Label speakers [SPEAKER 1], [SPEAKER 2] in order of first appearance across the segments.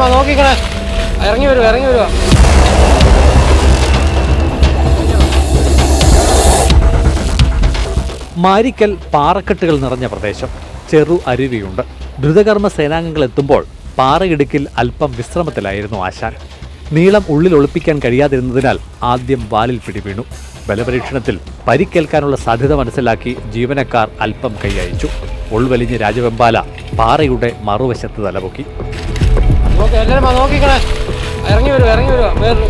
[SPEAKER 1] എല്ലാരും നോക്കിക്കണേ. ഇറങ്ങി വരുവാ ഇറങ്ങി വരുവാ?
[SPEAKER 2] മാരിക്കൽ പാറക്കെട്ടുകൾ നിറഞ്ഞ പ്രദേശം. ചെറു അരുവിയുണ്ട്. ദ്രുതകർമ്മ സേനാംഗങ്ങൾ എത്തുമ്പോൾ പാറയിടുക്കിൽ അല്പം വിശ്രമത്തിലായിരുന്നു ആശാൻ. നീളം ഉള്ളിൽ ഒളിപ്പിക്കാൻ കഴിയാതിരുന്നതിനാൽ ആദ്യം വാലിൽ പിടിവീണു. ബലപരീക്ഷണത്തിൽ പരിക്കേൽക്കാനുള്ള സാധ്യത മനസ്സിലാക്കി ജീവനക്കാർ അല്പം കൈയയച്ചു ഉൾവലിഞ്ഞ് രാജവെമ്പാല പാറയുടെ മറുവശത്ത് തലപൊക്കി.
[SPEAKER 1] എല്ലാരും നോക്കിക്കണേ. ഇറങ്ങി വരുവാ ഇറങ്ങി വരുവാ വേറെ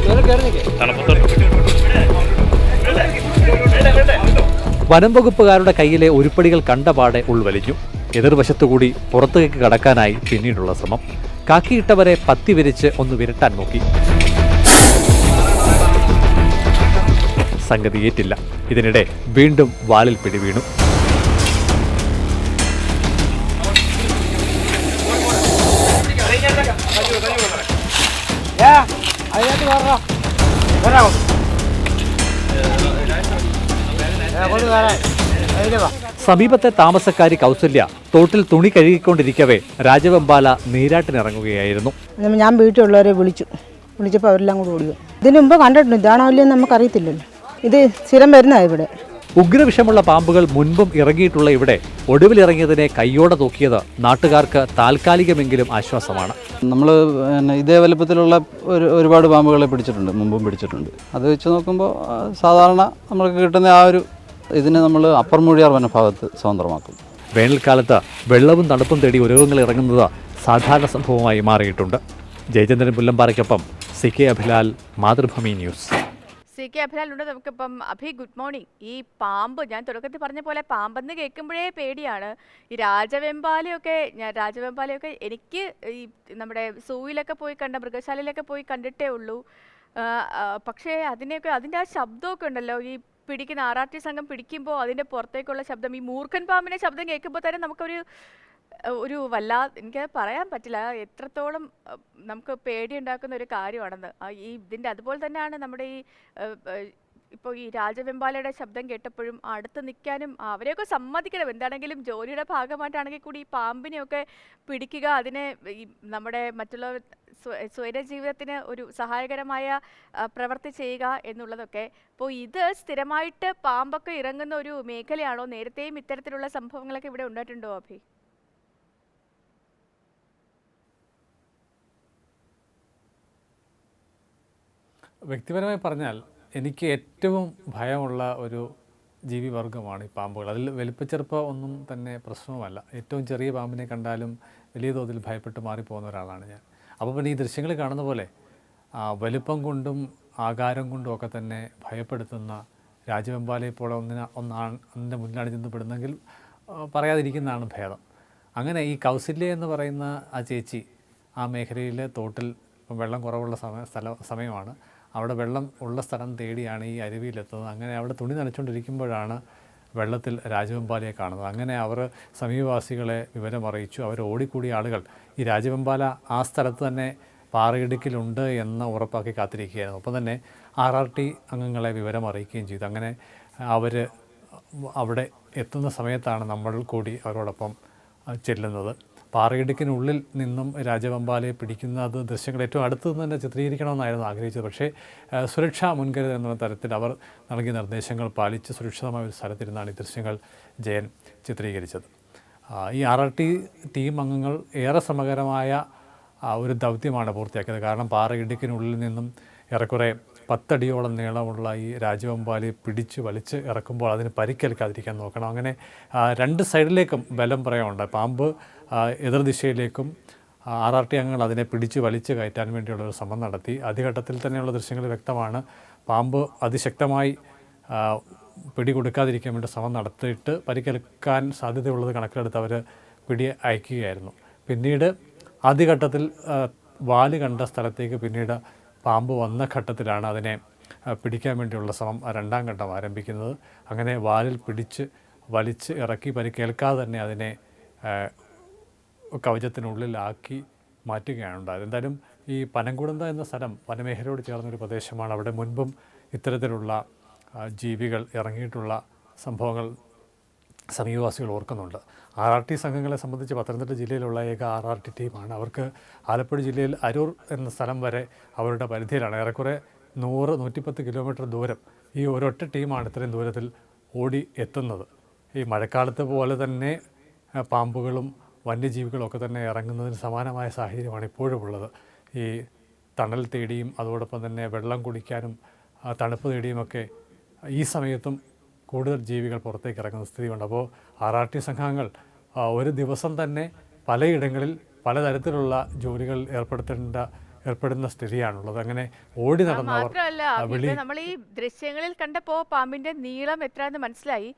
[SPEAKER 2] വനം കയ്യിലെ ഉരുപ്പടികൾ കണ്ടപാടെ ഉൾവലിഞ്ഞു. എതിർവശത്തുകൂടി പുറത്തേക്ക് കടക്കാനായി പിന്നീടുള്ള ശ്രമം. കാക്കിയിട്ടവരെ പത്തി വിരിച്ച് ഒന്ന് വിരട്ടാൻ നോക്കി. സംഗതിയേറ്റില്ല ഇതിനിടെ വീണ്ടും വാലിൽ പിടിവീണു.
[SPEAKER 1] വരാമോ വാ
[SPEAKER 2] സമീപത്തെ താമസക്കാരി കൗസല്യ തോട്ടിൽ തുണി കഴുകിക്കൊണ്ടിരിക്കവേ രാജവെമ്പാല നീരാട്ടിനിറങ്ങുകയായിരുന്നു.
[SPEAKER 3] ഞാൻ വീട്ടിലുള്ളവരെ വിളിച്ചു. വിളിച്ചപ്പോൾ അവരെല്ലാം കൂടെ ഓടിയു ഇതിനു ഇതിന് മുമ്പ് കണ്ടിട്ടുണ്ട്. ഇതാണോ ഇല്ലയെന്ന് നമുക്കറിയത്തില്ലല്ലോ. ഇത് സ്ഥിരം വരുന്നതാണ് ഇവിടെ.
[SPEAKER 2] ഉഗ്രവിഷമുള്ള പാമ്പുകൾ മുൻപും ഇറങ്ങിയിട്ടുള്ള ഇവിടെ ഒടുവിലിറങ്ങിയതിനെ കയ്യോടെ തൂക്കിയത് നാട്ടുകാർക്ക് താൽക്കാലികമെങ്കിലും ആശ്വാസമാണ്.
[SPEAKER 4] നമ്മൾ പിന്നെ ഇതേ വലുപ്പത്തിലുള്ള ഒരു ഒരുപാട് പാമ്പുകളെ പിടിച്ചിട്ടുണ്ട് മുമ്പും പിടിച്ചിട്ടുണ്ട്. അത് വെച്ച് നോക്കുമ്പോൾ സാധാരണ നമ്മൾക്ക് കിട്ടുന്ന ആ ഒരു ഇതിനെ നമ്മൾ അപ്പർ മൂഴിയാർ വനഭാഗത്ത് സ്വതന്ത്രമാക്കും.
[SPEAKER 2] വേനൽക്കാലത്ത് വെള്ളവും തണുപ്പും തേടി ഉരകങ്ങൾ ഇറങ്ങുന്നത് സാധാരണ സംഭവമായി മാറിയിട്ടുണ്ട്. Jayachandran പുല്ലമ്പാറയ്ക്കൊപ്പം C K Abhilal Mathrubhumi news.
[SPEAKER 5] C K അഭിലാലുണ്ട് നമുക്കിപ്പം അഭി ഗുഡ് മോർണിംഗ്. ഈ പാമ്പ് ഞാൻ തുടക്കത്തിൽ പറഞ്ഞ പോലെ പാമ്പെന്ന് കേൾക്കുമ്പോഴേ പേടിയാണ്. ഈ രാജവെമ്പാലയൊക്കെ ഞാൻ രാജവെമ്പാലയൊക്കെ എനിക്ക് ഈ നമ്മുടെ സൂയിലൊക്കെ പോയി കണ്ട മൃഗശാലയിലൊക്കെ പോയി കണ്ടിട്ടേ ഉള്ളൂ. പക്ഷേ അതിനെയൊക്കെ അതിന്റെ ആ ശബ്ദമൊക്കെ ഉണ്ടല്ലോ. ഈ പിടിക്കുന്ന ആർ സംഘം പിടിക്കുമ്പോൾ അതിന്റെ പുറത്തേക്കുള്ള ശബ്ദം ഈ മൂർഖൻ പാമ്പിന്റെ ശബ്ദം കേൾക്കുമ്പോൾ തന്നെ നമുക്കൊരു ഒരു വല്ലാ എനിക്ക് പറയാൻ പറ്റില്ല. എത്രത്തോളം നമുക്ക് പേടിയുണ്ടാക്കുന്ന ഒരു കാര്യമാണെന്ന്. ഈ ഇതിന്റെ അതുപോലെ തന്നെയാണ് നമ്മുടെ ഈ ഇപ്പോൾ ഈ രാജവെമ്പാലയുടെ ശബ്ദം കേട്ടപ്പോഴും അടുത്ത് നിൽക്കാനും അവരെയൊക്കെ സമ്മതിക്കണം. എന്താണെങ്കിലും ജോലിയുടെ ഭാഗമായിട്ടാണെങ്കിൽ കൂടി ഈ പാമ്പിനെയൊക്കെ പിടിക്കുക അതിനെ ഈ നമ്മുടെ മറ്റുള്ള സ്വയ ജീവിതത്തിന് ഒരു സഹായകരമായ പ്രവൃത്തി ചെയ്യുക എന്നുള്ളതൊക്കെ. അപ്പോൾ ഇത് സ്ഥിരമായിട്ട് പാമ്പൊക്കെ ഇറങ്ങുന്ന ഒരു മേഖലയാണോ? നേരത്തെയും ഇത്തരത്തിലുള്ള സംഭവങ്ങളൊക്കെ ഇവിടെ ഉണ്ടായിട്ടുണ്ടോ അഭി?
[SPEAKER 2] വ്യക്തിപരമായി പറഞ്ഞാൽ എനിക്ക് ഏറ്റവും ഭയമുള്ള ഒരു ജീവിവർഗമാണ് ഈ പാമ്പുകൾ. അതിൽ വലിപ്പച്ചെറുപ്പം ഒന്നും തന്നെ പ്രശ്നവുമല്ല. ഏറ്റവും ചെറിയ പാമ്പിനെ കണ്ടാലും വലിയ തോതിൽ ഭയപ്പെട്ട് മാറിപ്പോകുന്ന ഒരാളാണ് ഞാൻ. അപ്പോൾ പിന്നെ ഈ ദൃശ്യങ്ങൾ കാണുന്ന പോലെ വലിപ്പം കൊണ്ടും ആകാരം കൊണ്ടും ഒക്കെ തന്നെ ഭയപ്പെടുത്തുന്ന രാജവെമ്പാലയെ പോലെ ഒന്നിന ഒന്നാണ് അതിന്റെ മുന്നിലാണ് ചെന്ന് പെടുന്നെങ്കിൽ പറയാതിരിക്കുന്നതാണ് ഭേദം. അങ്ങനെ ഈ കൗസല്യ എന്ന് പറയുന്ന ആ ചേച്ചി ആ മേഖലയിലെ തോട്ടിൽ വെള്ളം കുറവുള്ള സമയ സ്ഥല സമയമാണ്. അവിടെ വെള്ളം ഉള്ള സ്ഥലം തേടിയാണ് ഈ അരുവിയിലെത്തുന്നത്. അങ്ങനെ അവിടെ തുണി നനച്ചുകൊണ്ടിരിക്കുമ്പോഴാണ് വെള്ളത്തിൽ രാജവെമ്പാലയെ കാണുന്നത്. അങ്ങനെ അവർ സമീപവാസികളെ വിവരമറിയിച്ചു. അവർ ഓടിക്കൂടിയ ആളുകൾ ഈ രാജവെമ്പാല ആ സ്ഥലത്ത് തന്നെ പാറയിടുക്കിലുണ്ട് എന്ന് ഉറപ്പാക്കി കാത്തിരിക്കുകയായിരുന്നു. ഒപ്പം തന്നെ ആർ ആർ ടി അംഗങ്ങളെ വിവരം അറിയിക്കുകയും ചെയ്തു. അങ്ങനെ അവർ അവിടെ എത്തുന്ന സമയത്താണ് നമ്മൾ കൂടി അവരോടൊപ്പം ചെല്ലുന്നത്. പാറയിടുക്കിനുള്ളിൽ നിന്നും രാജവമ്പാലയെ പിടിക്കുന്ന അത് ദൃശ്യങ്ങൾ ഏറ്റവും അടുത്ത് നിന്ന് തന്നെ ചിത്രീകരിക്കണമെന്നായിരുന്നു ആഗ്രഹിച്ചത്. പക്ഷേ സുരക്ഷാ മുൻകരുതൽ എന്ന തരത്തിൽ അവർ നൽകിയ നിർദ്ദേശങ്ങൾ പാലിച്ച് സുരക്ഷിതമായ ഒരു സ്ഥലത്തിരുന്നാണ് ഈ ദൃശ്യങ്ങൾ ജയൻ ചിത്രീകരിച്ചത്. ഈ ആർ ആർ ടി ടീം അംഗങ്ങൾ ഏറെ ശ്രമകരമായ ഒരു ദൗത്യമാണ് പൂർത്തിയാക്കിയത്. കാരണം പാറയിടുക്കിനുള്ളിൽ നിന്നും ഏറെക്കുറെ പത്തടിയോളം നീളമുള്ള ഈ രാജവെമ്പാലി പിടിച്ച് വലിച്ച് ഇറക്കുമ്പോൾ അതിന് പരിക്കേൽക്കാതിരിക്കാൻ നോക്കണം. അങ്ങനെ രണ്ട് സൈഡിലേക്കും ബലം പ്രയോഗമുണ്ട്. പാമ്പ് എതിർദിശയിലേക്കും ആർ ആർ ടി അംഗങ്ങൾ അതിനെ പിടിച്ച് വലിച്ച് കയറ്റാൻ വേണ്ടിയുള്ള ഒരു ശ്രമം നടത്തി. ആദ്യഘട്ടത്തിൽ തന്നെയുള്ള ദൃശ്യങ്ങൾ വ്യക്തമാണ്. പാമ്പ് അതിശക്തമായി പിടികൊടുക്കാതിരിക്കാൻ വേണ്ടി ശ്രമം നടത്തിയിട്ട് പരിക്കേൽക്കാൻ സാധ്യതയുള്ളത് കണക്കിലെടുത്ത് അവർ പിടി അയക്കുകയായിരുന്നു. പിന്നീട് ആദ്യഘട്ടത്തിൽ വാൽ കണ്ട സ്ഥലത്തേക്ക് പിന്നീട് പാമ്പ് വന്ന ഘട്ടത്തിലാണ് അതിനെ പിടിക്കാൻ വേണ്ടിയുള്ള ശ്രമം രണ്ടാം ഘട്ടം ആരംഭിക്കുന്നത്. അങ്ങനെ വാലിൽ പിടിച്ച് വലിച്ച് ഇറക്കി പരിക്കേൽക്കാതെ തന്നെ അതിനെ കവചത്തിനുള്ളിലാക്കി മാറ്റുകയാണ് ഉണ്ടായത് എന്തായാലും ഈ പനംകുടന്ത എന്ന സ്ഥലം വനമേഖലയോട് ചേർന്നൊരു പ്രദേശമാണ്. അവിടെ മുൻപും ഇത്തരത്തിലുള്ള ജീവികൾ ഇറങ്ങിയിട്ടുള്ള സംഭവങ്ങൾ സമീപവാസികൾ ഓർക്കുന്നുണ്ട് ആർ ആർ ടി സംഘങ്ങളെ സംബന്ധിച്ച് പത്തനംതിട്ട ജില്ലയിലുള്ള ഏക ആർ ആർ ടി ടീമാണ്. അവർക്ക് ആലപ്പുഴ ജില്ലയിൽ അരൂർ എന്ന സ്ഥലം വരെ അവരുടെ പരിധിയിലാണ്. ഏറെക്കുറെ നൂറ് നൂറ്റിപ്പത്ത് കിലോമീറ്റർ ദൂരം ഈ ഒരൊറ്റ ടീമാണ് ഇത്രയും ദൂരത്തിൽ ഓടി എത്തുന്നത്. ഈ മഴക്കാലത്ത് പോലെ തന്നെ പാമ്പുകളും വന്യജീവികളും ഒക്കെ തന്നെ ഇറങ്ങുന്നതിന് സമാനമായ സാഹചര്യമാണ് ഇപ്പോഴും ഉള്ളത്. ഈ തണൽ തേടിയും അതോടൊപ്പം തന്നെ വെള്ളം കുടിക്കാനും തണുപ്പ് തേടിയുമൊക്കെ ഈ സമയത്തും കൂടുതൽ ജീവികൾ പുറത്തേക്ക് ഇറങ്ങുന്ന സ്ഥിതിയുണ്ട്. അപ്പോൾ ആർ ആർ ടി സംഘങ്ങൾ ഒരു ദിവസം തന്നെ പലയിടങ്ങളിൽ പലതരത്തിലുള്ള ജോലികൾ ഏർപ്പെടുത്തേണ്ട ഏർപ്പെടുന്ന സ്ഥിതിയാണുള്ളത്. അങ്ങനെ ഓടി നടന്നവർ
[SPEAKER 5] നമ്മൾ ഈ ദൃശ്യങ്ങളിൽ കണ്ടപ്പോ പാമ്പിന്റെ നീളം എത്രയെന്ന് മനസ്സിലായി.